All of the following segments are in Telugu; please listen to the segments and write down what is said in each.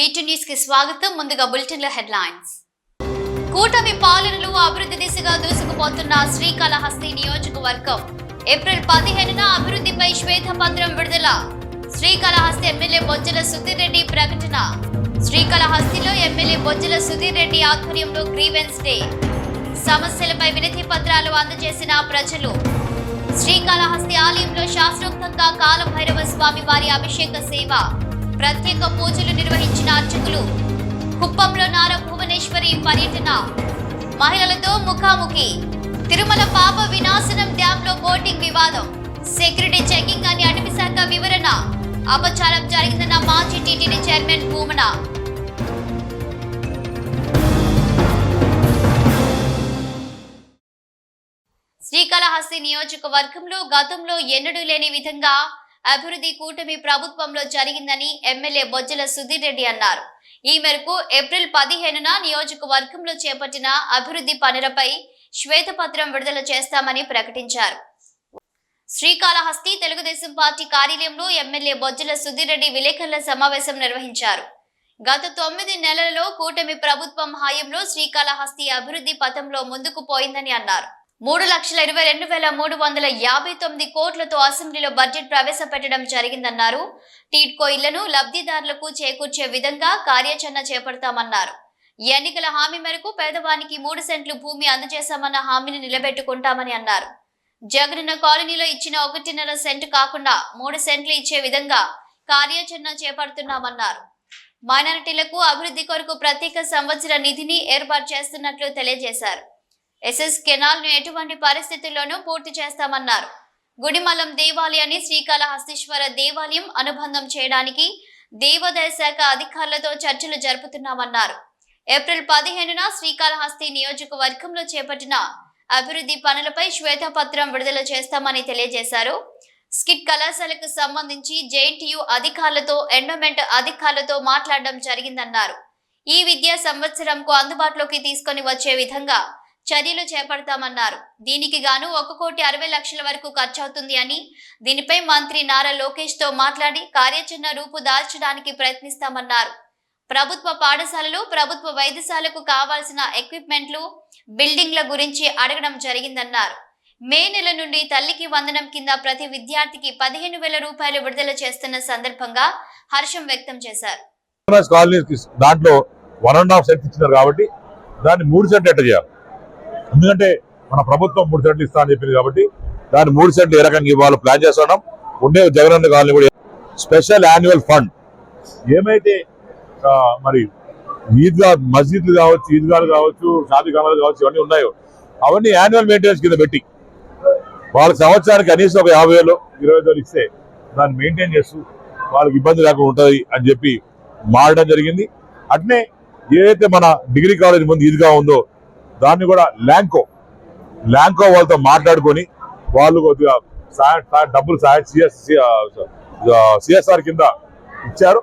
బీటీ న్యూస్కి స్వాగతం. ముందుగా బులెటిన్లో హెడ్లైన్స్. కూటమి పాలనలు అభివృద్ధి దిశగా దూసుకుపోతున్న శ్రీకాళహస్తి నియోజకవర్గం. ఏప్రిల్ పదిహేనున అభివృద్ధిపై శ్వేతపత్రం విడుదల. శ్రీకాళహస్తి ఎమ్మెల్యే బొజ్జల సుధీర్ రెడ్డి ప్రకటన. శ్రీకాళహస్తిలో ఎమ్మెల్యే బొజ్జల సుధీర్ రెడ్డి ఆధ్వర్యంలో గ్రీవెన్స్ డే. సమస్యలపై వినతి పత్రాలు అందజేసిన ప్రజలు. శ్రీకాళహస్తి ఆలయంలో శాస్త్రోక్తంగా కాలభైరవ స్వామి వారి అభిషేక సేవ. ప్రత్యేక పూజలు నిర్వహించిన అర్చకులు కుప్పంలో నార భువనేశ్వరి పర్యటన. మహిళలతో ముఖాముఖి. తిరుమల పాప వినాశనం డ్యామ్లో బోటింగ్ వివాదం. సెక్యూరిటీ చెకింగ్ అని అటవీ శాఖ వివరణ. అపచారం జరిగిందన్న మాజీ టీటీడీ చైర్మన్ భూమన. శ్రీకాళహస్తి నియోజకవర్గంలో గతంలో ఎన్నడూ లేని విధంగా అభివృద్ధి కూటమి ప్రభుత్వంలో జరిగిందని ఎమ్మెల్యే బొజ్జల సుధీర్ రెడ్డి అన్నారు. ఈ మేరకు ఏప్రిల్ పదిహేనున నియోజకవర్గంలో చేపట్టిన అభివృద్ధి పనులపై శ్వేతపత్రం విడుదల చేస్తామని ప్రకటించారు. శ్రీకాళహస్తి తెలుగుదేశం పార్టీ కార్యాలయంలో ఎమ్మెల్యే బొజ్జల సుధీర్ రెడ్డి విలేకరుల సమావేశం నిర్వహించారు. గత తొమ్మిది నెలలలో కూటమి ప్రభుత్వం హయాంలో శ్రీకాళహస్తి అభివృద్ధి పథంలో ముందుకు పోయిందని అన్నారు. మూడు లక్షల ఇరవై రెండు వేల మూడు వందల యాభై తొమ్మిది కోట్లతో అసెంబ్లీలో బడ్జెట్ ప్రవేశపెట్టడం జరిగిందన్నారు. టీడ్కో ఇళ్ళను లబ్ధిదారులకు చేకూర్చే విధంగా కార్యాచరణ చేపడతామన్నారు. ఎన్నికల హామీ మేరకు పేదవానికి మూడు సెంట్లు భూమి అందజేశామన్న హామీని నిలబెట్టుకుంటామని అన్నారు. జగనన్న కాలనీలో ఇచ్చిన ఒకటిన్నర సెంట్ కాకుండా మూడు సెంట్లు ఇచ్చే విధంగా కార్యాచరణ చేపడుతున్నామన్నారు. మైనారిటీలకు అభివృద్ధి కొరకు ప్రత్యేక సంవత్సర నిధిని ఏర్పాటు చేస్తున్నట్లు తెలియజేశారు. ఎస్ఎస్ కెనాల్ను ఎటువంటి పరిస్థితుల్లోనూ పూర్తి చేస్తామన్నారు. గుడిమలం దేవాలయాన్ని శ్రీకాళహస్తీశ్వర దేవాలయం అనుబంధం చేయడానికి దేవాదాయ శాఖ అధికారులతో చర్చలు జరుపుతున్నామన్నారు. ఏప్రిల్ పదిహేనున శ్రీకాళహస్తి నియోజకవర్గంలో చేపట్టిన అభివృద్ధి పనులపై శ్వేతపత్రం విడుదల చేస్తామని తెలియజేశారు. స్కిట్ కళాశాలకు సంబంధించి జేఎన్టీయు అధికారులతో ఎండోమెంట్ అధికారులతో మాట్లాడడం జరిగిందన్నారు. ఈ విద్యా సంవత్సరంకు అందుబాటులోకి తీసుకొని వచ్చే విధంగా చర్యలు చేపడతామన్నారు. దీనికి గాను ఒక కోటి అరవై లక్షల వరకు ఖర్చవుతుంది అని దీనిపై మంత్రి నారా లోకేష్తో మాట్లాడి కార్యాచరణ రూపు దాల్చడానికి ప్రయత్నిస్తామన్నారు. ప్రభుత్వ పాఠశాలలు ప్రభుత్వ వైద్యశాలకు కావాల్సిన ఎక్విప్మెంట్లు బిల్డింగ్ల గురించి అడగడం జరిగిందన్నారు. మే నెల నుండి తల్లికి వందనం కింద ప్రతి విద్యార్థికి పదిహేను వేల రూపాయలు విడుదల చేస్తున్న సందర్భంగా హర్షం వ్యక్తం చేశారు. దాంట్లో వన్ అండ్ హాఫ్ సెట్ ఇచ్చినారు కాబట్టి దాన్ని మూడు సెంట్లు ఎట్ట చేయాలి. ఎందుకంటే మన ప్రభుత్వం మూడు సెంట్లు ఇస్తా అని చెప్పింది కాబట్టి దాన్ని మూడు సెంట్లు ఏ రకంగా ఇవ్వాలో ప్లాన్ చేస్తున్నాం. ఉండే జగనన్న కాలనీ కూడా స్పెషల్ యాన్యువల్ ఫండ్. ఏమైతే మరి ఈద్గా మస్జిద్లు కావచ్చు ఈద్గాలు కావచ్చు షాది ఖానాలు కావచ్చు ఇవన్నీ ఉన్నాయో అవన్నీ యాన్యువల్ మెయింటెనెన్స్ కింద పెట్టి వాళ్ళకి సంవత్సరానికి కనీసం ఒక యాభై వేలు ఇరవై వేలు ఇస్తే దాన్ని మెయింటైన్ చేస్తూ వాళ్ళకి ఇబ్బంది లేకుండా ఉంటుంది అని చెప్పి మారడం జరిగింది. అట్నే ఏదైతే మన డిగ్రీ కాలేజ్ ముందు ఈద్గా ఉందో దాన్ని కూడా ల్యాంకో ల్యాంకో వాళ్ళతో మాట్లాడుకొని వాళ్ళు కొద్దిగా సాయం డబ్బులు సాయం సిఎస్ సిఎస్ఆర్ కింద ఇచ్చారు.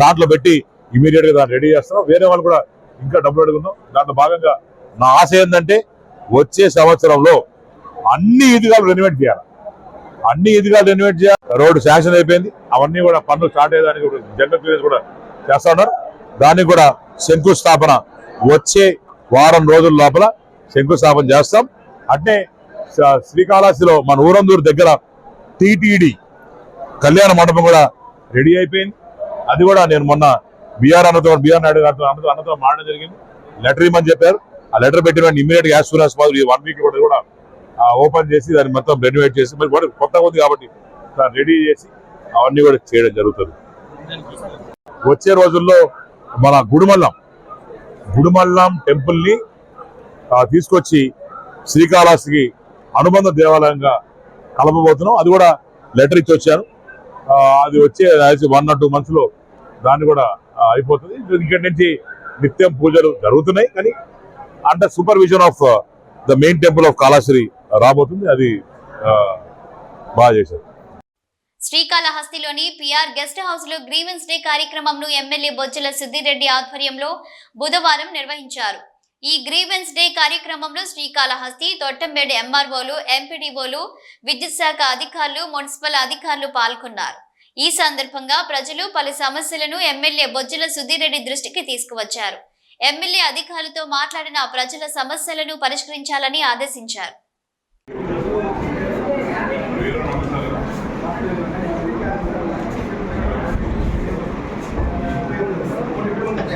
దాంట్లో పెట్టి ఇమీడియట్గా దాన్ని రెడీ చేస్తున్నాం. వేరే వాళ్ళు కూడా ఇంకా డబ్బులు అడుగుతున్నాం. దాంట్లో భాగంగా నా ఆశ ఏంటంటే వచ్చే సంవత్సరంలో అన్ని ఈదుగాలు రెనివేట్ చేయాలి. అన్ని ఈదుగాలు రెనోవేట్ చేయాలి. రోడ్డు శాంక్షన్ అయిపోయింది. అవన్నీ కూడా పనులు స్టార్ట్ అయ్యేదానికి కూడా జనరల్ క్లియరెన్స్ కూడా చేస్తా ఉన్నారు. దానికి కూడా శంకుస్థాపన వచ్చే వారం రోజుల లోపల శంకుస్థాపన చేస్తాం. అంటే శ్రీకాళహస్తిలో మన ఊరందూరు దగ్గర టిటిడి కళ్యాణ మండపం కూడా రెడీ అయిపోయింది. అది కూడా నేను మొన్న బీఆర్ అన్నతో బీఆర్ నాయుడు గారితో అన్నతో అన్నతో మాట్లాడడం జరిగింది. లెటర్ ఇమ్మని చెప్పారు. ఆ లెటర్ పెట్టిన ఇమీడియట్గా as soon as possible one week కూడా కూడా ఓపెన్ చేసి దాన్ని మొత్తం రెన్యువేట్ చేసి మరి కూడా కొత్తగా ఉంది కాబట్టి దాన్ని రెడీ చేసి అవన్నీ కూడా చేయడం జరుగుతుంది. వచ్చే రోజుల్లో మన గుడిమల్లం గుడిమల్లం టెంపుల్ని తీసుకొచ్చి శ్రీకాళహస్తికి అనుబంధ దేవాలయంగా కలపబోతున్నాం. అది కూడా లెటర్ ఇచ్చి వచ్చాను అది వచ్చే వన్ ఆర్ టూ మంత్స్లో దాన్ని కూడా అయిపోతుంది. ఇక్కడి నుంచి నిత్యం పూజలు జరుగుతున్నాయి. కానీ under supervision of the main temple of Kalasri రాబోతుంది. అది బాగా చేశారు. శ్రీకాళహస్తిలోని పిఆర్ గెస్ట్ హౌస్లో గ్రీవెన్స్ డే కార్యక్రమంను ఎమ్మెల్యే బొజ్జల సిద్దిరెడ్డి ఆధ్వర్యంలో బుధవారం నిర్వహించారు. ఈ గ్రీవెన్స్ డే కార్యక్రమంలో శ్రీకాళహస్తి తొట్టంబేడి ఎంఆర్ఓలు ఎంపీడీఓలు విద్యుత్ శాఖ అధికారులు మున్సిపల్ అధికారులు పాల్గొన్నారు. ఈ సందర్భంగా ప్రజలు పలు సమస్యలను ఎమ్మెల్యే బొజ్జల సుధీర్ దృష్టికి తీసుకువచ్చారు. ఎమ్మెల్యే అధికారులతో మాట్లాడిన ప్రజల సమస్యలను పరిష్కరించాలని ఆదేశించారు.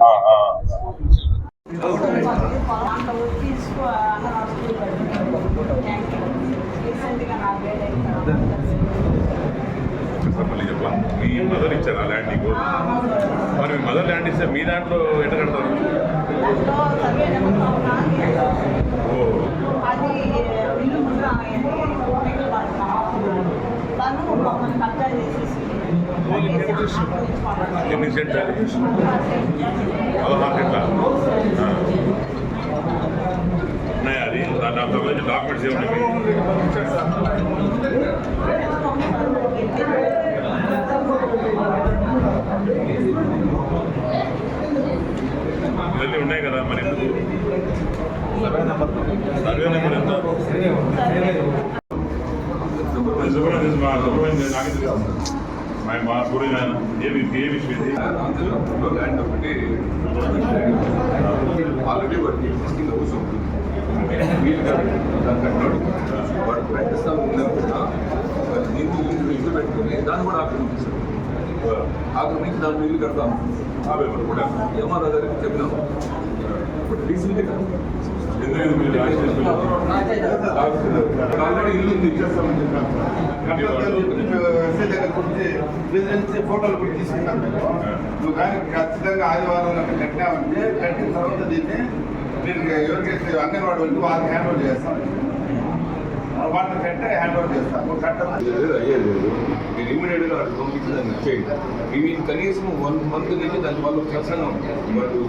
ఆ, ఆ. మళ్ళీ చెప్పాలా మీ మదర్ ఇచ్చారా ల్యాండ్ నీకు మరి మీ మదర్ ల్యాండ్ ఇస్తే మీ దాంట్లో ఎట్లా కడతారు ఓ అది ఇల్లు కూడా తను మమ్మల్ని కబ్జా చేసేసి ఎన్ని సెంట్ అది పదహారు సెంట్ల ఉన్నాయా అది దాని దాని సంబంధించిన డాక్యుమెంట్స్ ఏమున్నాయి ఇవన్నీ ఉన్నాయి కదా మరి ఎందుకు? సర్వే నెంబర్ ఎంత? సుబ్రహ్మణ్యం తెలుసు, మా సుబ్రహ్మణ్యం నాకే తెలుసు. మా మా గురించి ఆయన ఏమి ఏ విషయం ఇది? అందులో ల్యాండ్ ఒకటి. ఆల్రెడీ వాడికి ఎగ్జిస్టింగ్ హౌస్ ఉంటుంది వీలు కాదు దాన్ని కట్టాడు వాడు రెంట్ స్థలం ఉందనుకున్నా నీకు ఇల్లు ఇల్లు పెట్టుకుని దాన్ని కూడా ఆక్రమించాడు ఆక్రమించి దాన్ని ఇల్లు కడతాం ఆవేమని కూడా. ఏమన్నా దగ్గరికి చెప్పినాం. ఇప్పుడు ఉంది ఫోటోలు కూడా మేము నువ్వు కానీ ఖచ్చితంగా ఆదివారం కట్టినామంటే కట్టిన తర్వాత దీన్ని మీరు ఎవరికైతే అంగన్వాడీ వాళ్ళకి వాళ్ళకి హ్యాండ్ ఓవర్ చేస్తాం వాళ్ళని కట్టే హ్యాండ్ ఓవర్ చేస్తాం నువ్వు కట్టమని లేదు, అయ్యేది మీరు ఇమీడియట్గా అటు పంపించి దాన్ని ఇచ్చేయండి ఇవి కనీసం వన్ మంత్ నుంచి దాని వాళ్ళు ప్రసంగం వాళ్ళు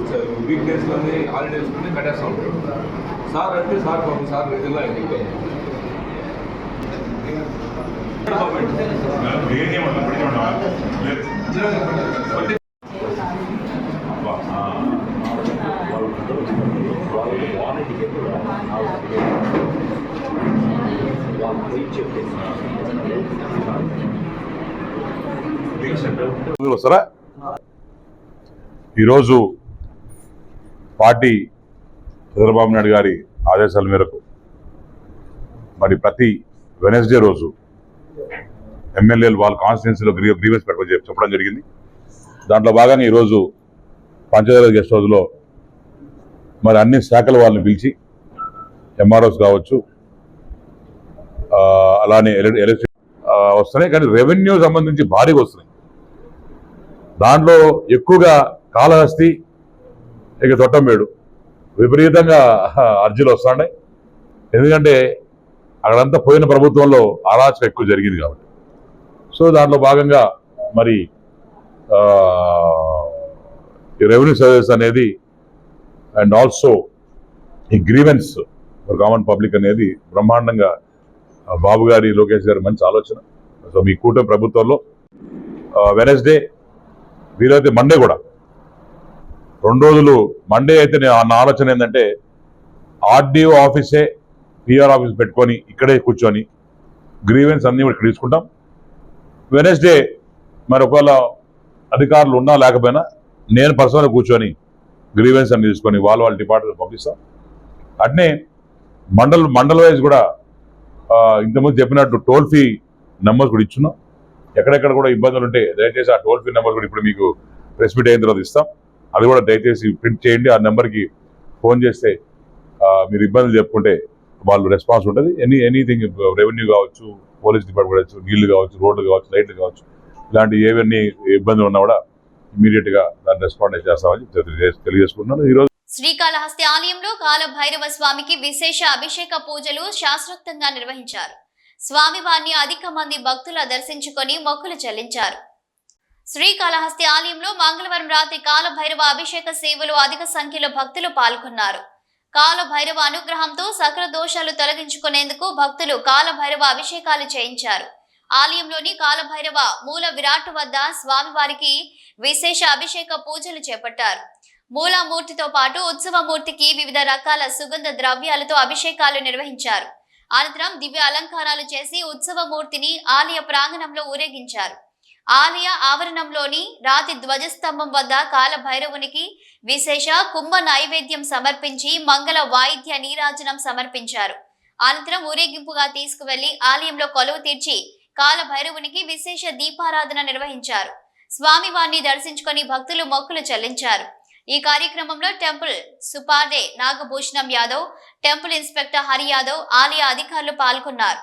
వీక్ డేస్లోనే హాలిడేస్లోనే కట్టేస్తా ఉంటారు. సార్ అంటే సార్ పాపం సార్ చేయమంటావా? లేదు. అబ్బా, ఆ. ముందుకు వస్తారా? ఈరోజు పార్టీ చంద్రబాబు నాయుడు గారి ఆదేశాల మేరకు మరి ప్రతి వెనస్డే రోజు ఎమ్మెల్యేలు వాళ్ళ కాన్స్టిట్యున్సీలో గ్రీ గ్రీవెన్స్ పెట్టుకొని చెప్పడం జరిగింది. దాంట్లో భాగంగా ఈరోజు పంచదార గెస్ట్ హౌస్లో మరి అన్ని శాఖల వాళ్ళని పిలిచి ఎంఆర్ఓస్ కావచ్చు అలానే ఎలక్ట్రిక్ వస్తున్నాయి. కానీ రెవెన్యూ సంబంధించి భారీగా వస్తున్నాయి. దాంట్లో ఎక్కువగా కాళహస్తి ఇక తొట్టంబేడు. విపరీతంగా అర్జీలు వస్తున్నాయి. ఎందుకంటే అక్కడంతా పోయిన ప్రభుత్వంలో అరాచకం ఎక్కువ జరిగింది కాబట్టి. సో దాంట్లో భాగంగా మరి ఈ రెవెన్యూ సర్వీస్ అనేది అండ్ ఆల్సో ఈ గ్రీవెన్స్ ఫర్ కామన్ పబ్లిక్ అనేది బ్రహ్మాండంగా బాబు గారి లోకేష్ గారి మంచి ఆలోచన. సో మీ కూటమి ప్రభుత్వంలో వెనస్డే వీలైతే మండే కూడా. రెండు రోజులు మండే అయితే నేను నా ఆలోచన ఏంటంటే ఆర్డీఓ ఆఫీసే పిఆర్ ఆఫీస్ పెట్టుకొని ఇక్కడే కూర్చొని గ్రీవెన్స్ అన్నీ కూడా ఇక్కడ తీసుకుంటాం. వెనస్డే మరి ఒకవేళ అధికారులు ఉన్నా లేకపోయినా నేను పర్సనల్ కూర్చొని గ్రీవెన్స్ అన్ని తీసుకొని వాళ్ళ వాళ్ళ డిపార్ట్మెంట్ పంపిస్తాం. అట్నే మండల్ మండల్ వైజ్ కూడా ఇంతకుముందు చెప్పినట్టు టోల్ ఫ్రీ నెంబర్స్ కూడా ఇచ్చున్నాం. ఎక్కడెక్కడ కూడా ఇబ్బందులు ఉంటే దయచేసి ఆ టోల్ ఫ్రీ నెంబర్ కూడా ఇప్పుడు మీకు ప్రెస్ మీట్ అయిన తర్వాత ఇస్తాం. అది కూడా దయచేసి ప్రింట్ చేయండి. ఆ నెంబర్కి ఫోన్ చేస్తే మీరు ఇబ్బందులు చెప్పుకుంటే వాళ్ళు రెస్పాన్స్ ఉంటుంది. ఎనీ ఎనీథింగ్ రెవెన్యూ కావచ్చు పోలీస్ డిపార్ట్మెంట్ కావచ్చు నీళ్ళు కావచ్చు రోడ్లు కావచ్చు లైట్లు కావచ్చు ఇలాంటి ఏవన్నీ ఇబ్బందులు ఉన్నా కూడా ఇమీడియట్గా దాన్ని రెస్పాండ్ చేస్తామని తెలియజే- తెలియజేసుకుంటున్నాను. ఈరోజు శ్రీకాళహస్తి ఆలయంలో కాలభైరవ స్వామికి విశేష అభిషేక పూజలు శాస్త్రోక్తంగా నిర్వహించారు. స్వామివారిని అధిక మంది భక్తుల దర్శించుకొని మొక్కులు చెల్లించారు. శ్రీకాళహస్తి ఆలయంలో మంగళవారం రాత్రి కాలభైరవ అభిషేక సేవలు అధిక సంఖ్యలో భక్తులు పాల్గొన్నారు. కాల భైరవ అనుగ్రహంతో సకల దోషాలు తొలగించుకునేందుకు భక్తులు కాలభైరవ అభిషేకాలు చేయించారు. ఆలయంలోని కాలభైరవ మూల విరాట్ వద్ద స్వామివారికి విశేష అభిషేక పూజలు చేపట్టారు. మూలమూర్తితో పాటు ఉత్సవమూర్తికి వివిధ రకాల సుగంధ ద్రవ్యాలతో అభిషేకాలు నిర్వహించారు. అనంతరం దివ్య అలంకారాలు చేసి ఉత్సవమూర్తిని ఆలయ ప్రాంగణంలో ఊరేగించారు. ఆలయ ఆవరణంలోని రాతి ధ్వజస్తంభం వద్ద కాలభైరవునికి విశేష కుంభ నైవేద్యం సమర్పించి మంగళ వాయిద్య నీరాజనం సమర్పించారు. అనంతరం ఊరేగింపుగా తీసుకువెళ్ళి ఆలయంలో కొలువు తీర్చి కాలభైరవునికి విశేష దీపారాధన నిర్వహించారు. స్వామివారిని దర్శించుకొని భక్తులు మొక్కులు చెల్లించారు. ఈ కార్యక్రమంలో టెంపుల్ సుపార్డే నాగభూషణం యాదవ్ టెంపుల్ ఇన్స్పెక్టర్ హరి యాదవ్ ఆలయ అధికారులు పాల్గొన్నారు.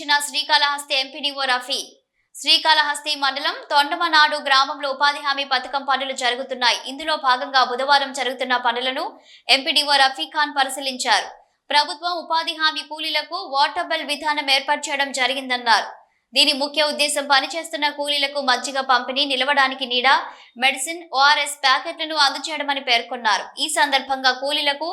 పనులను శ్రీకాళహస్తి ఎంపీడీఓ రఫీ. శ్రీకాళహస్తి మండలం తొండమనాడు గ్రామంలో ఉపాధి హామీ పథకం పనులు జరుగుతున్నాయి. ఇందులో భాగంగా బుధవారం జరుగుతున్న పనులను ఎంపీడీఓ రఫీ ఖాన్ పరిశీలించారు. ప్రభుత్వం ఉపాధి హామీ కూలీలకు వాటర్ బెల్ విధానం ఏర్పాటు చేయడం జరిగిందన్నారు. దీని ముఖ్య ఉద్దేశం పనిచేస్తున్న కూలీలకు మజ్జిగ పంపిణీ నిలవడానికి నీడ మెడిసిన్ ఓఆర్ఎస్ ప్యాకెట్లను అందజేయడమని పేర్కొన్నారు. ఈ సందర్భంగా కూలీలకు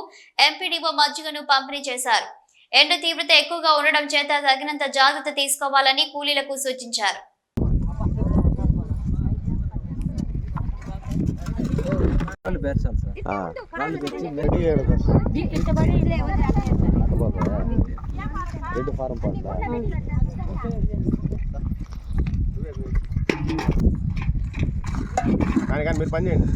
ఎంపీడీఓ మజ్జిగను పంపిణీ చేశారు. ఎండ తీవ్రత ఎక్కువగా ఉండడం చేత తగినంత జాగ్రత్త తీసుకోవాలని కూలీలకు సూచించారు. కానీ మీరు పని చేయండి.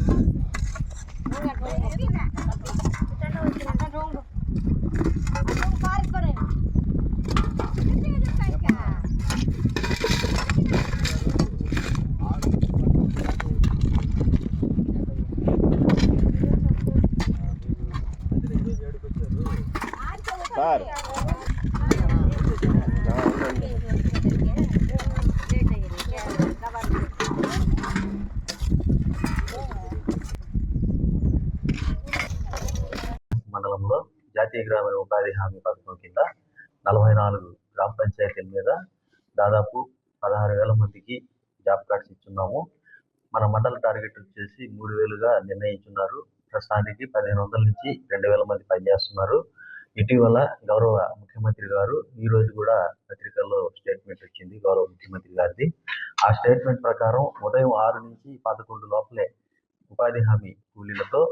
ఉపాధి హామీ పథకం కింద నలభై నాలుగు గ్రామ పంచాయతీల మీద దాదాపు పదహారు వేల మందికి జాబ్ కార్డ్స్ ఇచ్చున్నాము. మన మండల టార్గెట్ వచ్చేసి మూడు వేలుగా నిర్ణయించున్నారు. ప్రస్తుతానికి పదిహేను వందల నుంచి రెండు వేల మంది పనిచేస్తున్నారు. ఇటీవల గౌరవ ముఖ్యమంత్రి గారు ఈ రోజు కూడా పత్రికల్లో స్టేట్మెంట్ వచ్చింది గౌరవ ముఖ్యమంత్రి గారిది. ఆ స్టేట్మెంట్ ప్రకారం ఉదయం ఆరు నుంచి పదకొండు లోపలే ఉపాధి హామీ కూలీలతో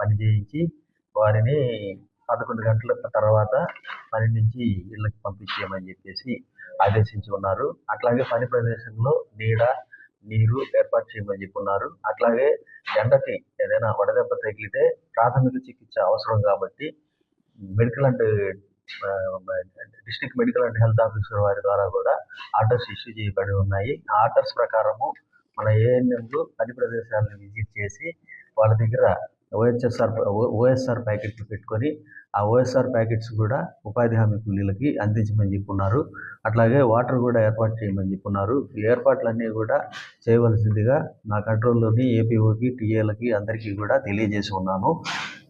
పనిచేయించి వారిని పదకొండు గంటల తర్వాత పని నుంచి ఇళ్ళకి పంపించేయమని చెప్పేసి ఆదేశించి ఉన్నారు. అట్లాగే పని ప్రదేశంలో నీడ నీరు ఏర్పాటు చేయమని చెప్పి ఉన్నారు. అట్లాగే ఎండకి ఏదైనా వడదెబ్బ తగిలితే ప్రాథమిక చికిత్స అవసరం కాబట్టి medical and district medical and health officer వారి ద్వారా కూడా ఆర్డర్స్ ఇష్యూ చేయబడి ఉన్నాయి. ఆ ఆర్డర్స్ ప్రకారము మన ఏఎన్ఎంలు పని ప్రదేశాలను విజిట్ చేసి వాళ్ళ దగ్గర ఓఎస్ఎస్ఆర్ ఓఎస్ఆర్ ప్యాకెట్లు పెట్టుకొని ఆ ఓఎస్ఆర్ ప్యాకెట్స్ కూడా ఉపాధి హామీ కూలీలకి అందించమని చెప్పున్నారు. అట్లాగే వాటర్ కూడా ఏర్పాటు చేయమని చెప్పున్నారు. ఈ ఏర్పాట్లన్నీ కూడా చేయవలసిందిగా నా కంట్రోల్లోని ఏపీఓకి టీఏలకి అందరికీ కూడా తెలియజేసి ఉన్నాను.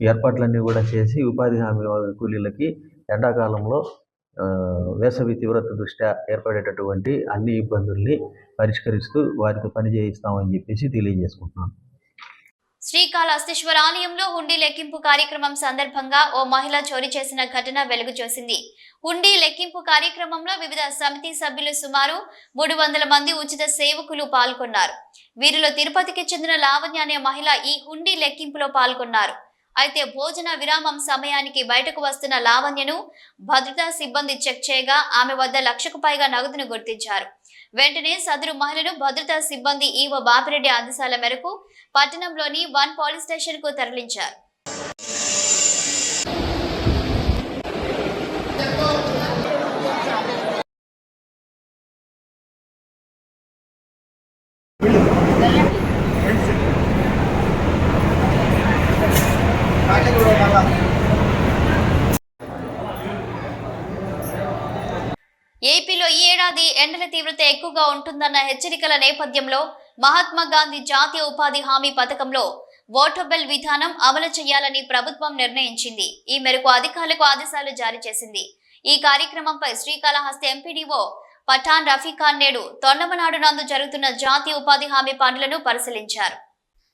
ఈ ఏర్పాట్లన్నీ కూడా చేసి ఉపాధి హామీ కూలీలకి ఎండాకాలంలో వేసవి తీవ్రత దృష్ట్యా ఏర్పడేటటువంటి అన్ని ఇబ్బందుల్ని పరిష్కరిస్తూ వారితో పని చేయిస్తామని చెప్పేసి తెలియజేసుకుంటున్నాను. శ్రీకాళహస్తీశ్వర ఆలయంలో హుండీ లెక్కింపు కార్యక్రమం సందర్భంగా ఓ మహిళ చోరీ చేసిన ఘటన వెలుగు చూసింది. హుండీ లెక్కింపు కార్యక్రమంలో వివిధ సమితి సభ్యులు సుమారు మూడు వందల మంది ఉచిత సేవకులు పాల్గొన్నారు. వీరిలో తిరుపతికి చెందిన లావణ్య అనే మహిళ ఈ హుండీ లెక్కింపులో పాల్గొన్నారు. అయితే భోజన విరామం సమయానికి బయటకు వస్తున్న లావణ్యను భద్రతా సిబ్బంది చెక్ చేయగా ఆమె వద్ద లక్షకు పైగా నగదును గుర్తించారు. వెంటనే సదరు మహిళను భద్రతా సిబ్బంది ఈవో బాపిరెడ్డి ఆదేశాల మేరకు పట్టణంలోని వన్ పోలీస్ స్టేషన్కు తరలించారు. ఏపీలో ఈ ఏడాది ఎండల తీవ్రత ఎక్కువగా ఉంటుందన్న హెచ్చరికల నేపథ్యంలో మహాత్మా గాంధీ జాతీయ ఉపాధి హామీ పథకంలో వాటర్బెల్ విధానం అమలు చేయాలని ప్రభుత్వం నిర్ణయించింది. ఈ మేరకు అధికారులకు ఆదేశాలు జారీ చేసింది. ఈ కార్యక్రమంపై శ్రీకాళహస్తి ఎంపీడీఓ పఠాన్ రఫీఖాన్ నేడు తొండమనాడు నందు జరుగుతున్న జాతీయ ఉపాధి హామీ పనులను పరిశీలించారు.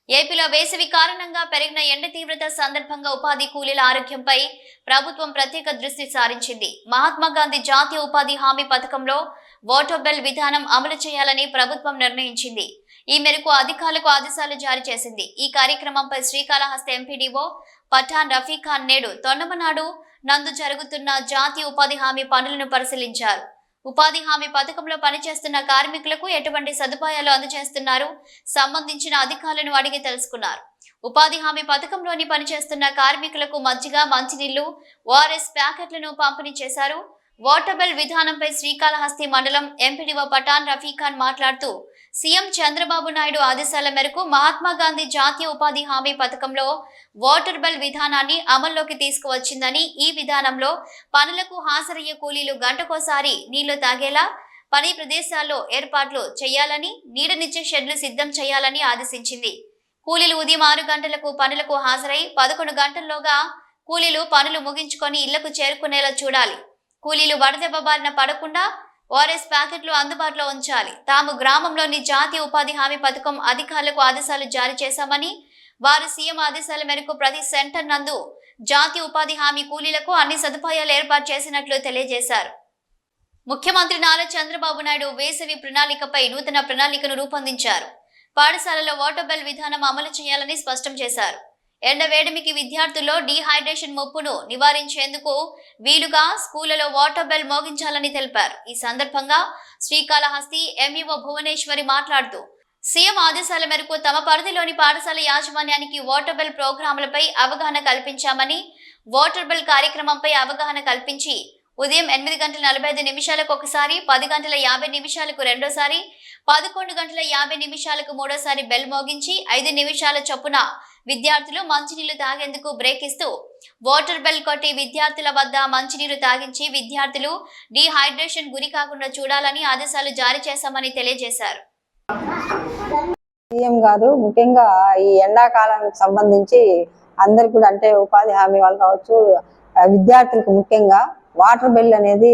ఏపీలో వేసవి కారణంగా పెరిగిన ఎండ తీవ్రత సందర్భంగా ఉపాధి కూలీల ఆరోగ్యంపై ప్రభుత్వం ప్రత్యేక దృష్టి సారించింది. మహాత్మా గాంధీ జాతీయ ఉపాధి హామీ పథకంలో ఓటోబెల్ విధానం అమలు చేయాలని ప్రభుత్వం నిర్ణయించింది. ఈ మేరకు అధికారులకు ఆదేశాలు జారీ చేసింది. ఈ కార్యక్రమంపై శ్రీకాళహస్తి ఎంపీడీఓ పఠాన్ రఫీఖాన్ నేడు తొండమనాడు నందు జరుగుతున్న జాతీయ ఉపాధి హామీ పనులను పరిశీలించారు. ఉపాధి హామీ పథకంలో పనిచేస్తున్న కార్మికులకు ఎటువంటి సదుపాయాలు అందజేస్తున్నారు? సంబంధించిన అధికారులను అడిగి తెలుసుకున్నారు. ఉపాధి హామీ పథకంలోని పనిచేస్తున్న కార్మికులకు మజ్జిగ మంచినీళ్ళు ఓఆర్ఎస్ ప్యాకెట్లను పంపిణీ చేశారు. వాటబెల్ విధానంపై శ్రీకాళహస్తి మండలం ఎంపీడీఓ పఠాన్ రఫీఖాన్ మాట్లాడుతూ సీఎం చంద్రబాబు నాయుడు ఆదేశాల మేరకు మహాత్మా గాంధీ జాతీయ ఉపాధి హామీ పథకంలో వాటర్ బెల్ విధానాన్ని అమల్లోకి తీసుకువచ్చిందని ఈ విధానంలో పనులకు హాజరయ్యే కూలీలు గంటకోసారి నీళ్ళు తాగేలా పని ప్రదేశాల్లో ఏర్పాట్లు చేయాలని నీడనిచ్చే షెడ్లు సిద్ధం చేయాలని ఆదేశించింది. కూలీలు ఉదయం ఆరు గంటలకు పనులకు హాజరై పదకొండు గంటల్లోగా కూలీలు పనులు ముగించుకొని ఇళ్ళకు చేరుకునేలా చూడాలి. కూలీలు వడదెబ్బ బారిన పడకుండా ఓఆర్ఎస్ ప్యాకెట్లు అందుబాటులో ఉంచాలి. తాము గ్రామంలోని జాతీయ ఉపాధి హామీ పథకం అధికారులకు ఆదేశాలు జారీ చేశామని వారు సీఎం ఆదేశాల మేరకు ప్రతి సెంటర్ నందు జాతీయ ఉపాధి హామీ కూలీలకు అన్ని సదుపాయాలు ఏర్పాటు చేసినట్లు తెలియజేశారు. ముఖ్యమంత్రి నారా చంద్రబాబు నాయుడు వేసవి ప్రణాళికపై నూతన ప్రణాళికను రూపొందించారు. పాఠశాలలో వాటర్ బెల్ విధానం అమలు చేయాలని స్పష్టం చేశారు. ఎండవేడిమికి విద్యార్థుల్లో డీహైడ్రేషన్ ముప్పును నివారించేందుకు వీలుగా స్కూళ్ళలో వాటర్ బెల్ మోగించాలని తెలిపారు. ఈ సందర్భంగా శ్రీకాళహస్తి ఎంఈఓ భువనేశ్వరి మాట్లాడుతూ సీఎం ఆదేశాల మేరకు తమ పరిధిలోని పాఠశాల యాజమాన్యానికి వాటర్ బెల్ ప్రోగ్రాములపై అవగాహన కల్పించామని వాటర్ బెల్ కార్యక్రమంపై అవగాహన కల్పించి ఉదయం ఎనిమిది గంటల నలభై ఐదు నిమిషాలకు ఒకసారి పది గంటల యాభై నిమిషాలకు రెండోసారి పదకొండు గంటల యాభై నిమిషాలకు మూడోసారి బెల్ మోగించి ఐదు నిమిషాల చొప్పున విద్యార్థులు మంచినీళ్ళు తాగేందుకు బ్రేక్ ఇస్తూ వాటర్ బెల్ కొట్టి విద్యార్థుల వద్ద మంచినీరు తాగించి విద్యార్థులు డీహైడ్రేషన్ గురి కాకుండా చూడాలని ఆదేశాలు జారీ చేశామని తెలియజేశారు. సీఎం గారు ముఖ్యంగా ఈ ఎండాకాలానికి సంబంధించి అందరు కూడా అంటే ఉపాధి హామీ వాళ్ళు కావచ్చు విద్యార్థులకు ముఖ్యంగా వాటర్ బిల్ అనేది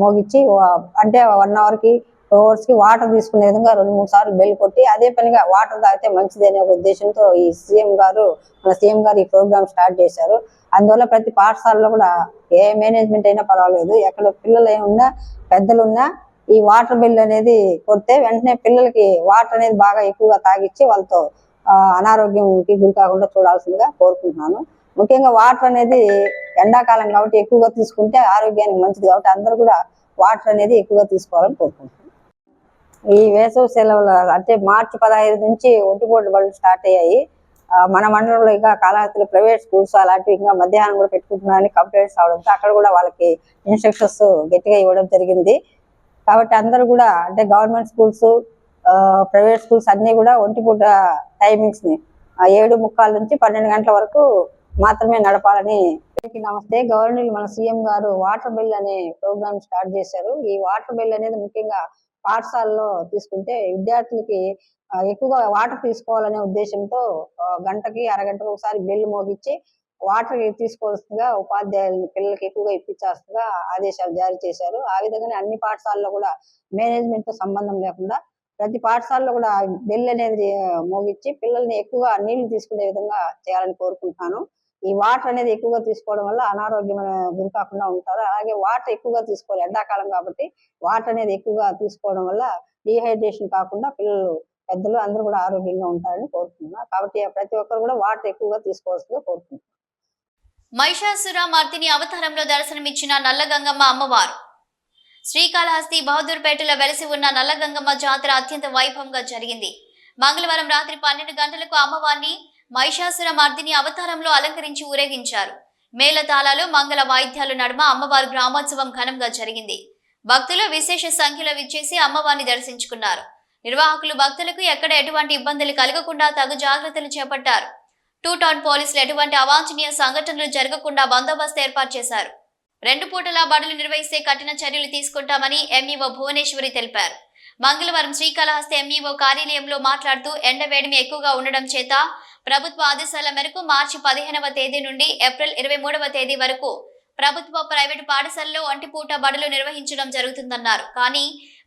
మోగించి అంటే వన్ అవర్ కి కి వాటర్ తీసుకునే విధంగా రెండు మూడు సార్లు బెల్ కొట్టి అదే పనిగా వాటర్ తాగితే మంచిది అనే ఒక ఉద్దేశంతో ఈ సీఎం గారు మన సీఎం గారు ఈ ప్రోగ్రామ్ స్టార్ట్ చేశారు. అందువల్ల ప్రతి పాఠశాలలో కూడా ఏ మేనేజ్మెంట్ అయినా పర్వాలేదు. ఎక్కడ పిల్లలు ఏమున్నా పెద్దలున్నా ఈ వాటర్ బిల్ అనేది కొడితే వెంటనే పిల్లలకి వాటర్ అనేది బాగా ఎక్కువగా తాగిచ్చి వాళ్ళతో ఆ, అనారోగ్యంకి గురి కాకుండా చూడాల్సిందిగా కోరుకుంటున్నాను. ముఖ్యంగా వాటర్ అనేది ఎండాకాలం కాబట్టి ఎక్కువగా తీసుకుంటే ఆరోగ్యానికి మంచిది కాబట్టి అందరూ కూడా వాటర్ అనేది ఎక్కువగా తీసుకోవాలని కోరుకుంటున్నాను. ఈ వేసవి సెలవుల అంటే మార్చి పదహైదు నుంచి ఒంటిపూట బళ్ళు స్టార్ట్ అయ్యాయి. మన మండలంలో ఇంకా కాళహస్తిలో ప్రైవేట్ స్కూల్స్ అలాంటివి ఇంకా మధ్యాహ్నం కూడా పెట్టుకుంటున్నారని కంప్లైంట్స్ అవడంతో అక్కడ కూడా వాళ్ళకి ఇన్స్ట్రక్షన్స్ గట్టిగా ఇవ్వడం జరిగింది. కాబట్టి అందరూ కూడా అంటే గవర్నమెంట్ స్కూల్స్ ప్రైవేట్ స్కూల్స్ అన్ని కూడా ఒంటిపూట టైమింగ్స్ని ఏడు ముక్కాల నుంచి పన్నెండు గంటల వరకు మాత్రమే నడపాలని నమస్తే. గవర్నర్ మన సీఎం గారు వాటర్ బిల్ అనే ప్రోగ్రామ్ స్టార్ట్ చేశారు. ఈ వాటర్ బిల్ అనేది ముఖ్యంగా పాఠశాలలో తీసుకుంటే విద్యార్థులకి ఎక్కువగా వాటర్ తీసుకోవాలనే ఉద్దేశంతో గంటకి అరగంటకు ఒకసారి బిల్ మోగించి వాటర్ తీసుకోవాల్సిందిగా ఉపాధ్యాయులు పిల్లలకి ఎక్కువగా ఇప్పించాల్సిందిగా ఆదేశాలు జారీ చేశారు. ఆ విధంగానే అన్ని పాఠశాలలో కూడా మేనేజ్మెంట్తో సంబంధం లేకుండా ప్రతి పాఠశాలలో కూడా బెల్ అనేది మోగించి పిల్లల్ని ఎక్కువగా నీళ్ళు తీసుకునే విధంగా చేయాలని కోరుకుంటున్నాను. ఈ వాటర్ అనేది ఎక్కువగా తీసుకోవడం వల్ల అనారోగ్యం గురి కాకుండా ఉంటారు. అలాగే వాటర్ ఎక్కువగా తీసుకోవాలి ఎండాకాలం కాబట్టి వాటర్ అనేది ఎక్కువగా తీసుకోవడం వల్ల డీహైడ్రేషన్ కాకుండా పిల్లలు పెద్దలు అందరూ కూడా ఆరోగ్యంగా ఉంటారని కోరుకుంటున్నాను కాబట్టి ప్రతి ఒక్కరు కూడా వాటర్ ఎక్కువగా తీసుకోవాల్సిందిగా కోరుకుంటున్నాను మహిషాసుర మార్తిని అవతారంలో దర్శనమిచ్చిన నల్లగంగమ్మ అమ్మవారు. శ్రీకాళహస్తి బహదూర్పేటలో వెలసి ఉన్న నల్లగంగమ్మ జాతర అత్యంత వైభవంగా జరిగింది. మంగళవారం రాత్రి పన్నెండు గంటలకు అమ్మవారిని మహిషాసుర మర్దిని అవతారంలో అలంకరించి ఊరేగించారు. మేళతాళాలు మంగళ వాయిద్యాలు నడుమ అమ్మవారి గ్రామోత్సవం ఘనంగా జరిగింది. భక్తులు విశేష సంఖ్యలో విచ్చేసి అమ్మవారిని దర్శించుకున్నారు. నిర్వాహకులు భక్తులకు ఎక్కడ ఎటువంటి ఇబ్బందులు కలగకుండా తగు జాగ్రత్తలు చేపట్టారు. టూ టౌన్ పోలీసులు ఎటువంటి అవాంఛనీయ సంఘటనలు జరగకుండా బందోబస్తు ఏర్పాటు చేశారు. రెండు పూటలా బడులు నిర్వహిస్తే కఠిన చర్యలు తీసుకుంటామని ఎంఈఓ భువనేశ్వరి తెలిపారు. మంగళవారం శ్రీకాళహస్తి ఎంఈఓ కార్యాలయంలో మాట్లాడుతూ ఎండవేడిమి ఎక్కువగా ఉండడం చేత ప్రభుత్వ ఆదేశాల మేరకు మార్చి పదిహేనవ తేదీ నుండి ఏప్రిల్ ఇరవై మూడవ తేదీ వరకు ప్రభుత్వ ప్రైవేటు పాఠశాలలో ఒంటిపూట బడులు నిర్వహించడం జరుగుతుందన్నారు. కానీ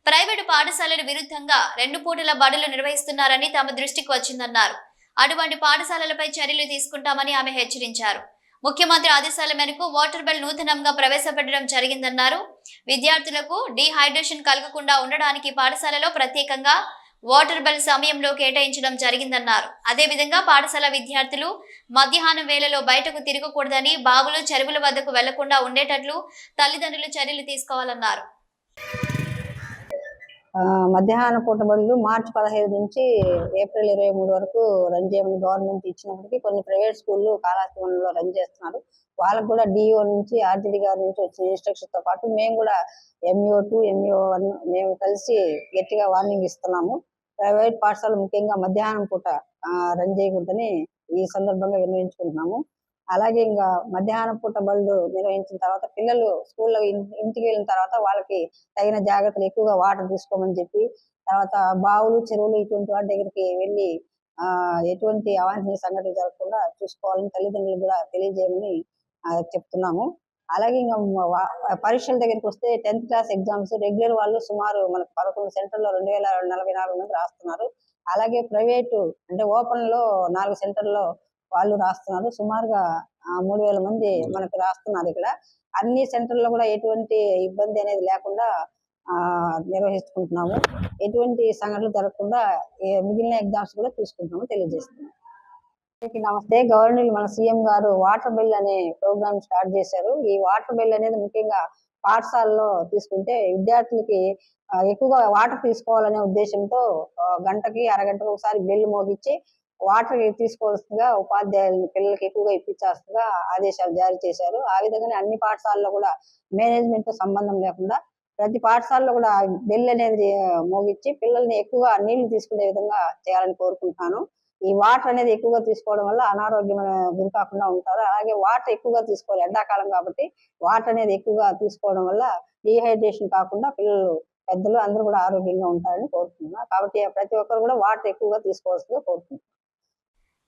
ప్రైవేటు పాఠశాలల విరుద్ధంగా రెండు పూటల బడులు నిర్వహిస్తున్నారని తమ దృష్టికి వచ్చిందన్నారు. అటువంటి పాఠశాలలపై చర్యలు తీసుకుంటామని ఆమె హెచ్చరించారు. ముఖ్యమంత్రి ఆదేశాల మేరకు వాటర్ బెల్ నూతనంగా ప్రవేశపెట్టడం జరిగిందన్నారు. విద్యార్థులకు డీహైడ్రేషన్ కలగకుండా ఉండడానికి పాఠశాలలో ప్రత్యేకంగా వాటర్ బెల్ సమయంలో కేటాయించడం జరిగిందన్నారు. అదేవిధంగా పాఠశాల విద్యార్థులు మధ్యాహ్నం వేళలో బయటకు తిరగకూడదని బావులు చెరువుల వద్దకు వెళ్ళకుండా ఉండేటట్లు తల్లిదండ్రులు చర్యలు తీసుకోవాలన్నారు. ఆ, మధ్యాహ్న పూట బడులు మార్చి పదహైదు నుంచి ఏప్రిల్ ఇరవై మూడు వరకు రన్ చేయమని గవర్నమెంట్ ఇచ్చినప్పటికీ కొన్ని ప్రైవేట్ స్కూళ్ళు కాళాస్తివనంలో రన్ చేస్తున్నారు. వాళ్ళకు కూడా డిఓ నుంచి ఆర్టీడీ గారి నుంచి వచ్చిన ఇన్స్ట్రక్షన్తో పాటు మేము కూడా ఎంఈఓ టూ ఎంఈఓ వన్ మేము కలిసి గట్టిగా వార్నింగ్ ఇస్తున్నాము. ప్రైవేట్ పాఠశాల ముఖ్యంగా మధ్యాహ్నం పూట ఆ, రన్ చేయకూడదని ఈ సందర్భంగా విన్నవించుకుంటున్నాము. అలాగే ఇంకా మధ్యాహ్నం పూట బళ్ళు నిర్వహించిన తర్వాత పిల్లలు స్కూల్లో ఇంటికి వెళ్ళిన తర్వాత వాళ్ళకి తగిన జాగ్రత్తలు ఎక్కువగా వాటర్ తీసుకోమని చెప్పి తర్వాత బావులు చెరువులు ఇటువంటి వాటి దగ్గరికి వెళ్ళి ఆ ఎటువంటి అవాంఛనీయ సంఘటనలు జరగకుండా చూసుకోవాలని తల్లిదండ్రులు కూడా తెలియజేయమని చెప్తున్నాము. అలాగే ఇంకా పరీక్షల దగ్గరికి వస్తే టెన్త్ క్లాస్ ఎగ్జామ్స్ రెగ్యులర్ వాళ్ళు సుమారు మనకు పదకొండు సెంటర్లో రెండు వేల నలభై నాలుగు మంది రాస్తున్నారు. అలాగే ప్రైవేటు అంటే ఓపెన్లో నాలుగు సెంటర్లో వాళ్ళు రాస్తున్నారు. సుమారుగా ఆ, మూడు వేల మంది మనకు రాస్తున్నారు ఇక్కడ. అన్ని సెంటర్లో కూడా ఎటువంటి ఇబ్బంది అనేది లేకుండా ఆ నిర్వహించుకుంటున్నాము ఎటువంటి సంఘటనలు జరగకుండా మిగిలిన ఎగ్జామ్స్ కూడా చూసుకుంటాము తెలియజేస్తున్నాము. అందరికీ నమస్తే. గవర్నర్ మన సీఎం గారు వాటర్ బిల్ అనే ప్రోగ్రామ్ స్టార్ట్ చేశారు. ఈ వాటర్ బిల్ అనేది ముఖ్యంగా పాఠశాలలో తీసుకుంటే విద్యార్థులకి ఎక్కువగా వాటర్ తీసుకోవాలనే ఉద్దేశంతో గంటకి అరగంటకు ఒకసారి బిల్ మోగించి వాటర్ తీసుకోవాల్సిందిగా ఉపాధ్యాయులని పిల్లలకి ఎక్కువగా ఇప్పించాల్సిందిగా ఆదేశాలు జారీ చేశారు. ఆ విధంగానే అన్ని పాఠశాలలో కూడా మేనేజ్మెంట్తో సంబంధం లేకుండా ప్రతి పాఠశాలలో కూడా బిల్ అనేది మోగించి పిల్లల్ని ఎక్కువగా నీళ్ళు తీసుకునే విధంగా చేయాలని కోరుకుంటున్నాను. ఈ వాటర్ అనేది ఎక్కువగా తీసుకోవడం వల్ల అనారోగ్యం గురి కాకుండా ఉంటారు. అలాగే వాటర్ ఎక్కువగా తీసుకోవాలి ఎండాకాలం కాబట్టి వాటర్ అనేది ఎక్కువగా తీసుకోవడం వల్ల డీహైడ్రేషన్ కాకుండా పిల్లలు పెద్దలు అందరూ కూడా ఆరోగ్యంగా ఉంటారని కోరుకుంటున్నా. కాబట్టి ప్రతి ఒక్కరు కూడా వాటర్ ఎక్కువగా తీసుకోవాల్సిందిగా కోరుకుంటున్నాను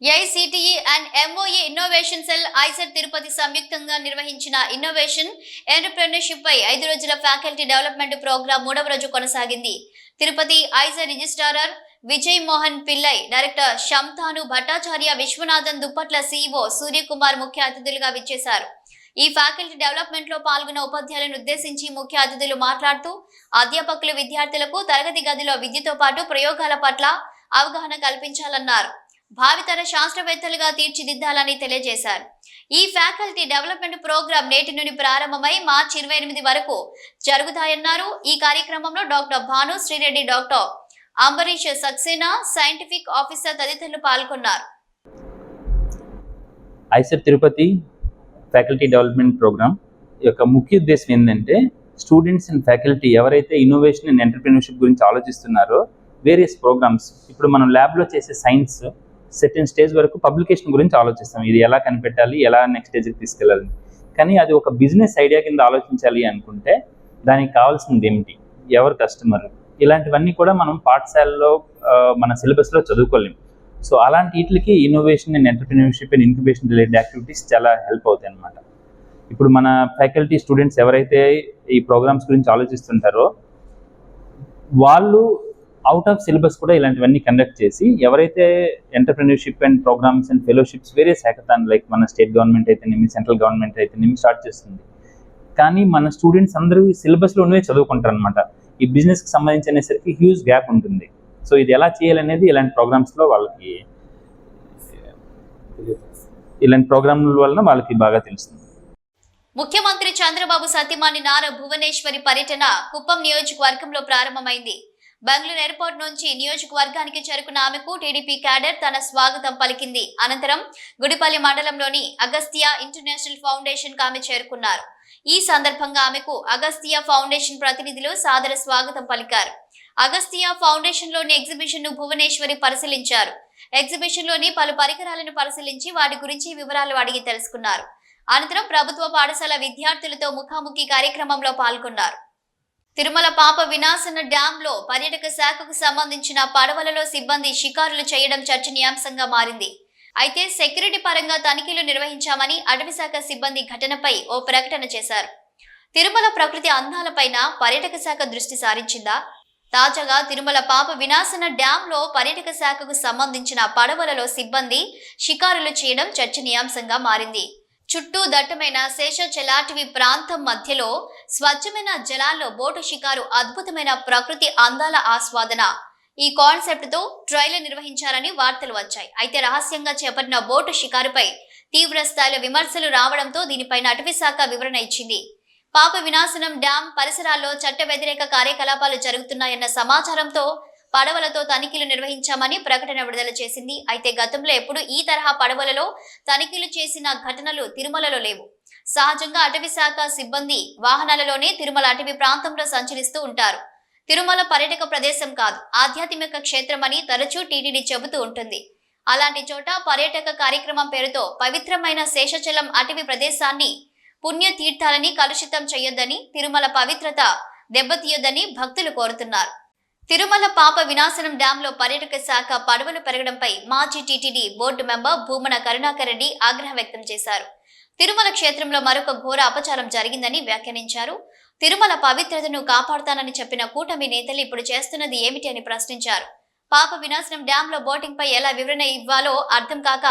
AICTE and MoE innovation cell ICET Tirupati సంయుక్తంగా నిర్వహించిన ఇన్నోవేషన్ ఎంటర్ప్రెన్యూర్షిప్ పై ఐదు రోజుల ఫ్యాకల్టీ డెవలప్మెంట్ ప్రోగ్రాం మూడవ రోజు కొనసాగింది. Tirupati ICET registrar Vijay Mohan Pillai director Shantanu Bhattacharya Viswanathan Duppatla CEO Suryakumar ముఖ్య అతిథులుగా విచ్చేశారు. ఈ ఫ్యాకల్టీ డెవలప్మెంట్లో పాల్గొన్న ఉపాధ్యాయులను ఉద్దేశించి ముఖ్య అతిథులు మాట్లాడుతూ అధ్యాపకులు విద్యార్థులకు తరగతి గదిలో విద్యతో పాటు ప్రయోగాల పట్ల అవగాహన కల్పించాలన్నారు. భావితర శాస్త్రవేత్తలుగా తీర్చిదిద్దాలని తెలియజేశారు. ఈ ఫ్యాకల్టీ డెవలప్మెంట్ ప్రోగ్రాం నేటి నుండి ప్రారంభమై మార్చి ఇరవై ఎనిమిది వరకు జరుగుతాయన్నారు. ఈ కార్యక్రమంలో doctor Bhanu Srireddy doctor Ambarish Saxena scientific officer తదితరులు పాల్గొన్నారు. IISER Tirupati faculty development program యొక్క ముఖ్య ఉద్దేశం ఏంటంటే స్టూడెంట్స్ అండ్ ఫ్యాకల్టీ ఎవరైతే ఇన్నోవేషన్ అండ్ ఎంటర్ప్రినర్షిప్ గురించి ఆలోచిస్తున్నారో వేరియస్ ప్రోగ్రామ్స్ ఇప్పుడు మనం ల్యాబ్లో చేసే సైన్స్ సెకండ్ స్టేజ్ వరకు పబ్లికేషన్ గురించి ఆలోచిస్తాం. ఇది ఎలా కనిపెట్టాలి ఎలా నెక్స్ట్ స్టేజ్కి తీసుకెళ్ళాలి. కానీ అది ఒక బిజినెస్ ఐడియా కింద ఆలోచించాలి అనుకుంటే దానికి కావాల్సింది ఏమిటి? ఎవరు కస్టమర్? ఇలాంటివన్నీ కూడా మనం పాఠశాలలో మన సిలబస్లో చదువుకోలేము సో అలాంటి వీటికి innovation and entrepreneurship and incubation related activities చాలా హెల్ప్ అవుతాయి అనమాట ఇప్పుడు మన ఫ్యాకల్టీ స్టూడెంట్స్ ఎవరైతే ఈ ప్రోగ్రామ్స్ గురించి ఆలోచిస్తుంటారో వాళ్ళు అవుట్ ఆఫ్ సిలబస్ కూడా ఇలాంటివన్నీ కండక్ట్ చేసి ఎవరైతే entrepreneurship and programs and fellowships వేరే శాఖతాన్ లైక్ మన స్టేట్ గవర్నమెంట్ అయితేనేమి సెంట్రల్ గవర్నమెంట్ అయితేనేమి స్టార్ట్ చేస్తుంది. కానీ మన స్టూడెంట్స్ అందరూ సిలబస్లో ఉన్నవే చదువుకుంటారు అనమాట ఈ బిజినెస్కి సంబంధించి అనేసరికి హ్యూజ్ గ్యాప్ ఉంటుంది. సో ఇది ఎలా చేయాలనేది ఇలాంటి ప్రోగ్రామ్స్లో వాళ్ళకి ఇలాంటి ప్రోగ్రాంల వలన వాళ్ళకి బాగా తెలుస్తుంది. ముఖ్యమంత్రి చంద్రబాబు సతీమణి నారా భువనేశ్వరి పర్యటన కుప్పం నియోజకవర్గంలో ప్రారంభమైంది. బెంగళూరు ఎయిర్పోర్ట్ నుంచి నియోజకవర్గానికి చేరుకున్న ఆమెకు టీడీపీ క్యాడర్ తన స్వాగతం పలికింది. అనంతరం గుడిపల్లి మండలంలోని అగస్తియా ఇంటర్నేషనల్ ఫౌండేషన్కు ఆమె చేరుకున్నారు. ఈ సందర్భంగా ఆమెకు అగస్తియా ఫౌండేషన్ ప్రతినిధులు సాదర స్వాగతం పలికారు. అగస్తియా ఫౌండేషన్లోని ఎగ్జిబిషన్ను భువనేశ్వరి పరిశీలించారు. ఎగ్జిబిషన్లోని పలు పరికరాలను పరిశీలించి వాటి గురించి వివరాలు అడిగి తెలుసుకున్నారు. అనంతరం ప్రభుత్వ పాఠశాల విద్యార్థులతో ముఖాముఖి కార్యక్రమంలో పాల్గొన్నారు. తిరుమల పాప వినాశన డ్యామ్లో పర్యాటక శాఖకు సంబంధించిన పడవలలో సిబ్బంది షికారులు చేయడం చర్చనీయాంశంగా మారింది. అయితే సెక్యూరిటీ పరంగా తనిఖీలు నిర్వహించామని అటవీ శాఖ సిబ్బంది ఘటనపై ఓ ప్రకటన చేశారు. తిరుమల ప్రకృతి అందాలపైన పర్యాటక శాఖ దృష్టి సారించిందా? తాజాగా తిరుమల పాప వినాశన డ్యాంలో పర్యాటక శాఖకు సంబంధించిన పడవలలో సిబ్బంది షికారులు చేయడం చర్చనీయాంశంగా మారింది. చుట్టూ దట్టమైన శేషచలాటివి ప్రాంతం మధ్యలో స్వచ్ఛమైన జలాల్లో బోటు షికారు అద్భుతమైన ప్రకృతి అందాల ఆస్వాదన. ఈ కాన్సెప్ట్తో నిర్వహించారని వార్తలు వచ్చాయి. అయితే రహస్యంగా చేపట్టిన బోటు షికారుపై తీవ్ర స్థాయిలో విమర్శలు రావడంతో దీనిపైన అటవీశాఖ వివరణ ఇచ్చింది. పాప వినాశనం డ్యాం పరిసరాల్లో చట్ట వ్యతిరేక కార్యకలాపాలు జరుగుతున్నాయన్న సమాచారంతో పడవలతో తనిఖీలు నిర్వహించామని ప్రకటన విడుదల చేసింది. అయితే గతంలో ఎప్పుడు ఈ తరహా పడవలలో తనిఖీలు చేసిన ఘటనలు తిరుమలలో లేవు. సహజంగా అటవీ శాఖ సిబ్బంది వాహనాలలోనే తిరుమల అటవీ ప్రాంతంలో సంచరిస్తూ ఉంటారు. తిరుమల పర్యాటక ప్రదేశం కాదు ఆధ్యాత్మిక క్షేత్రమని తరచూ టీటీడీ చెబుతూ ఉంటుంది. అలాంటి చోట పర్యాటక కార్యక్రమం పేరుతో పవిత్రమైన శేషచలం అటవీ ప్రదేశాన్ని పుణ్యతీర్థాలని కలుషితం చేయొద్దని తిరుమల పవిత్రత దెబ్బతీయొద్దని భక్తులు కోరుతున్నారు. తిరుమల పాప వినాశనం డ్యాంలో పర్యాటక శాఖ పడవలు పెరగడంపై మాజీ TTD board member Bhumana Karunakar Reddy ఆగ్రహం వ్యక్తం చేశారు. తిరుమల క్షేత్రంలో మరొక ఘోర అపచారం జరిగిందని వ్యాఖ్యానించారు. తిరుమల పవిత్రతను కాపాడుతానని చెప్పిన కూటమి నేతలు ఇప్పుడు చేస్తున్నది ఏమిటి అని ప్రశ్నించారు. పాప వినాశనం డ్యాంలో బోటింగ్ పై ఎలా వివరణ ఇవ్వాలో అర్థం కాక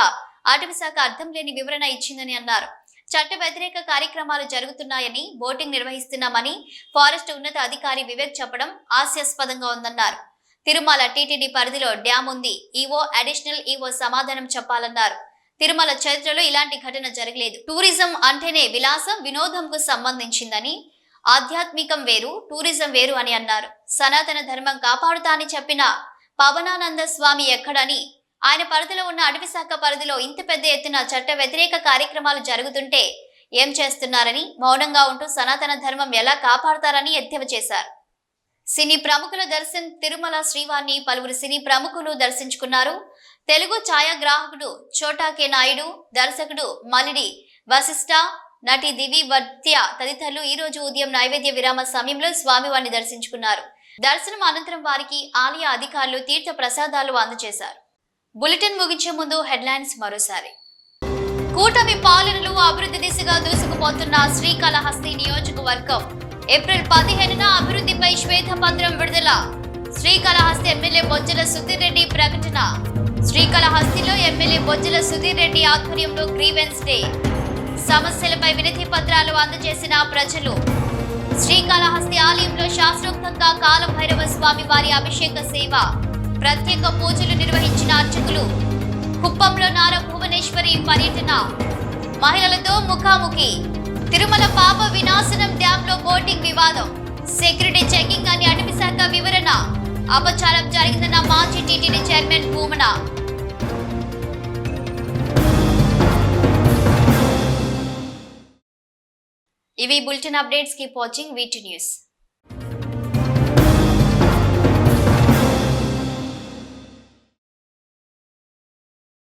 అటవీ శాఖ అర్థం లేని వివరణ ఇచ్చిందని అన్నారు. చట్ట వ్యతిరేక కార్యక్రమాలు జరుగుతున్నాయని బోటింగ్ నిర్వహిస్తున్నామని ఫారెస్ట్ ఉన్నత అధికారి వివేక్ చెప్పడం హాస్యాస్పదంగా ఉందన్నారు. తిరుమల టీటీడీ పరిధిలో డ్యామ్ ఉంది. ఈవో అడిషనల్ ఈవో సమాధానం చెప్పాలన్నారు. తిరుమల చరిత్రలో ఇలాంటి ఘటన జరగలేదు. టూరిజం అంటేనే విలాసం వినోదంకు సంబంధించిందని ఆధ్యాత్మికం వేరు టూరిజం వేరు అని అన్నారు. సనాతన ధర్మం కాపాడుతా అని చెప్పిన పవనానంద స్వామి ఎక్కడని? ఆయన పరిధిలో ఉన్న అటవీ శాఖ పరిధిలో ఇంత పెద్ద ఎత్తున చట్ట వ్యతిరేక కార్యక్రమాలు జరుగుతుంటే ఏం చేస్తున్నారని మౌనంగా ఉంటూ సనాతన ధర్మం ఎలా కాపాడతారని ఎద్దేవ చేశారు. సినీ ప్రముఖుల దర్శన్ తిరుమల శ్రీవారిని పలువురు సినీ ప్రముఖులు దర్శించుకున్నారు. తెలుగు ఛాయాగ్రాహకుడు చోటా కె నాయుడు దర్శకుడు మలిడి వశిష్ఠ నటి దివి వర్త్య తదితరులు ఈ రోజు ఉదయం నైవేద్య విరామ సమయంలో స్వామివారిని దర్శించుకున్నారు. దర్శనం అనంతరం వారికి ఆలయ అధికారులు తీర్థ ప్రసాదాలు అందజేశారు. బులెటిన్ ముగించే ముందు హెడ్లైన్స్ మరోసారి. కూటమి పాలనలు అభివృద్ధి దిశగా దూసుకుపోతున్న శ్రీకాళహస్తి నియోజకవర్గం ఏప్రిల్ పదిహేనున అభివృద్ధిపై శ్వేతపత్రం విడుదల. శ్రీకాళహస్తి ఎమ్మెల్యే బొజ్జల సుధీర్ రెడ్డి ప్రకటన. శ్రీకాళహస్తిలో ఎమ్మెల్యే బొజ్జల సుధీర్ రెడ్డి ఆధ్వర్యంలో గ్రీవెన్స్ డే. సమస్యలపై వినతి పత్రాలు అందజేసిన ప్రజలు. శ్రీకాళహస్తి ఆలయంలో శాస్త్రోక్తంగా కాలభైరవ స్వామి వారి అభిషేక సేవ ప్రత్యేక పూజలు నిర్వహించిన అర్చకులు కుప్పంలో నార భువనేశ్వరి పర్యటన మహిళలతో ముఖాముఖి తిరుమల పాప వినాశనం డ్యామ్లో బోటింగ్ వివాదం సెక్యూరిటీ చెకింగ్ అని అటవీ శాఖ వివరణ అపచారం జరిగిందన్న మాజీ టీటీడీ చైర్మన్ భూమన. ఇవి బులెటిన్ అప్డేట్స్ కీప్ వాచింగ్ వీటి న్యూస్.